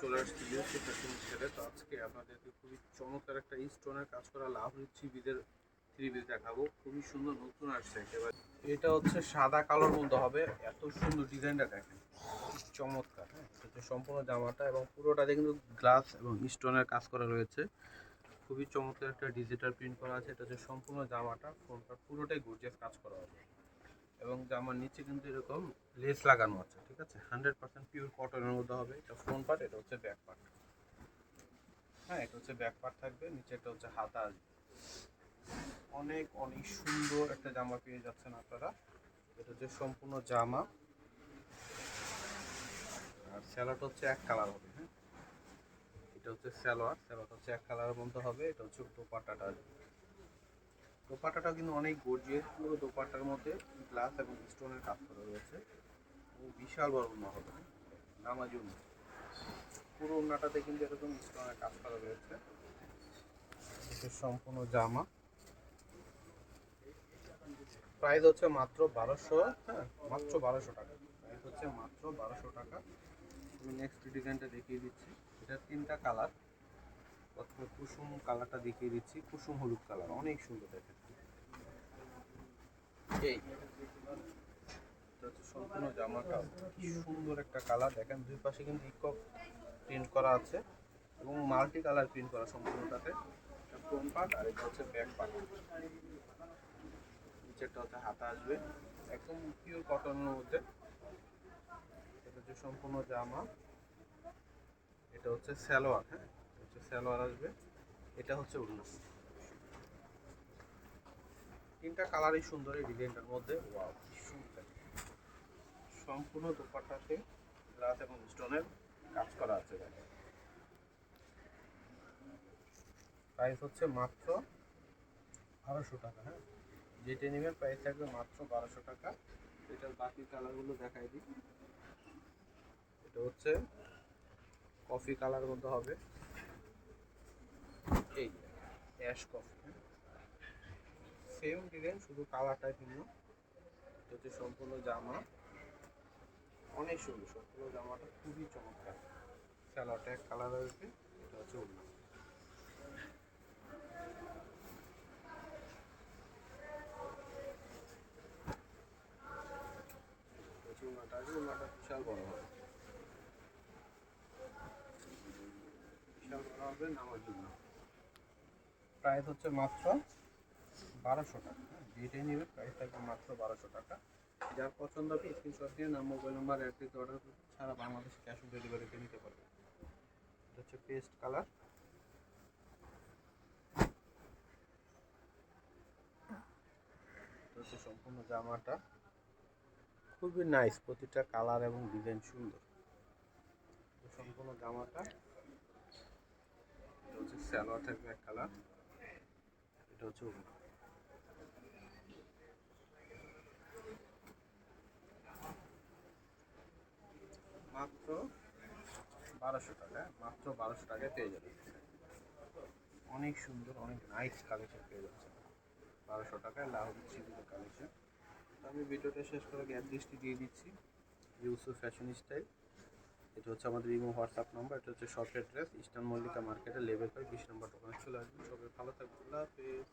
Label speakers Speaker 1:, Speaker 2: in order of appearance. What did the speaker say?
Speaker 1: চলে আসছি ইউসি ফ্যাশন ছেড়ে তো আজকে আপনাদেরকে খুবই চমৎকার একটা স্টোনের কাজ করা লাভ থ্রি বিদের থ্রি বিদ দেখাবো। খুবই সুন্দর নতুন আসছে একেবারে। এটা হচ্ছে সাদা কালোর মধ্যে হবে। এত সুন্দর ডিজাইনটা দেখেন। চমৎকার হ্যাঁ? সম্পূর্ণ জামাটা এবং পুরোটাতে কিন্তু গ্লাস এবং স্টোনের কাজ করা রয়েছে। খুবই চমৎকার একটা ডিজিটাল প্রিন্ট করা আছে। এটা হচ্ছে সম্পূর্ণ জামাটা। ফ্রন্টটা পুরোটাই গর্জিয়াস কাজ করা হবে। এবং জামার নিচে কিন্তু এরকম লেস লাগানো আছে, ঠিক আছে? হান্ড্রেড পার্সেন্ট পিওর কটনের মধ্যে হবে। এটা ফ্রন্ট পার্ট এটা হচ্ছে ব্যাক পার্ট হ্যাঁ এটা হচ্ছে ব্যাক পার্ট থাকবে, নিচে এটা হচ্ছে হাতা আসবে। অনেক অনেক সুন্দর একটা জামা পেয়ে যাচ্ছেন আপনারা। এটা হচ্ছে সম্পূর্ণ জামা। আর স্যালাড হচ্ছে এক কালার হবে হ্যাঁ? এটা হচ্ছে স্যালোয়ার স্যালোয়ার হচ্ছে এক কালারের মধ্যে হবে। এটা হচ্ছে দোপাট্টাটা। আসবে দোপাট্টাটা কিন্তু অনেক গর্জিয়াস। পুরো দোপাট্টার মধ্যে গ্লাস এবং স্টোনের কাজ করা রয়েছে। বিশাল বড় উন্না হবে নামাজি পুরো উন্নাটাতে কিন্তু এরকম স্টোনের কাজ করা রয়েছে। সম্পূর্ণ জামা। প্রাইস হচ্ছে মাত্র বারোশো হ্যাঁ মাত্র বারোশো টাকা। প্রাইস হচ্ছে মাত্র বারোশো টাকা। আমি নেক্সট ডিজাইনটা দেখিয়ে দিচ্ছি। এটা তিনটা কালার প্রথমে কুসুম কালারটা দেখিয়ে দিচ্ছি। কুসুম হলুদ কালার, অনেক সুন্দর দেখেন। এই সম্পূর্ণ জামাটা কি সুন্দর একটা কালার, দেখেন দুই পাশে কিন্তু ইকক প্রিন্ট করা আছে এবং মাল্টি কালার প্রিন্ট করা সম্পূর্ণটাতে। ফ্রন্ট পার্ট আর এটা হচ্ছে ব্যাক পার্ট নিচেরটা হচ্ছে হাতা আসবে। একদম পিওর কটনের মধ্যে। এটা হচ্ছে সম্পূর্ণ জামা। এটা হচ্ছে সালোয়ার হ্যাঁ? সালোয়ার আসবে, এটা হচ্ছে উন্নত তিনটা কালারই সুন্দর এই ডিজাইনটার মধ্যে। ওয়াও সুন্দর। সম্পূর্ণ দোপাট্টাতে গ্লাস এবং স্টোনের কাজ করা আছে প্রাইস হচ্ছে মাত্র বারোশো টাকা হ্যাঁ? যেটা নেবেন প্রাইস থাকবে মাত্র বারোশো টাকা। এটার বাকি কালারগুলো দেখাই দিই। এটা হচ্ছে কফি কালার মধ্যে হবে। অ্যাশ কফি সেম ডিজাইন শুধু কালারটাই ভিন্ন। হচ্ছে সম্পূর্ণ জামা। অনেক সুন্দর, সম্পূর্ণ জামাটা খুবই চমৎকার। স্যালোয়ারটা এক কালার আসবে এটা হচ্ছে অন্য বিশাল বড় হবে। বিশাল বড় হবে নামার জন্য। প্রাইস হচ্ছে মাত্র বারোশো টাকা। হ্যাঁ, যেটাই নেবে প্রাইস থাকবে মাত্র বারোশো টাকা। যার পছন্দ হবে স্ক্রিনশট দিয়ে নাম মোবাইল নাম্বার অ্যাড্রেস অর্ডার করতে সারা বাংলাদেশে ক্যাশ অন ডেলিভারিতে নিতে পারবে। এটা হচ্ছে পেস্ট কালার হচ্ছে সম্পূর্ণ জামাটা। খুবই নাইস প্রতিটা কালার এবং ডিজাইন সুন্দর। সম্পূর্ণ জামাটা। হচ্ছে সালোয়ার থাকবে এক কালার এটা হচ্ছে ওড়না। মাত্র বারোশো টাকা, মাত্র বারোশো টাকায় পেয়ে যাবে অনেক সুন্দর, অনেক নাইস কালেকশন পেয়ে যাচ্ছে বারোশো টাকায় লাহোর ছিপিতে কালেকশন আমি ভিডিওটা শেষ করে অ্যাড্রেসটি দিয়ে দিচ্ছি। ইউসুফ ফ্যাশন স্টাইল এটা হচ্ছে আমাদের ইমো হোয়াটসঅ্যাপ নাম্বার, এটা হচ্ছে শপ অ্যাড্রেস ইস্টার্ন মল্লিকা মার্কেটের লেভেল ফাইভ বিশ নম্বর দোকানে চলে আসবেন। সবাই ভালো থাকবেন, আল্লাহ হাফেজ।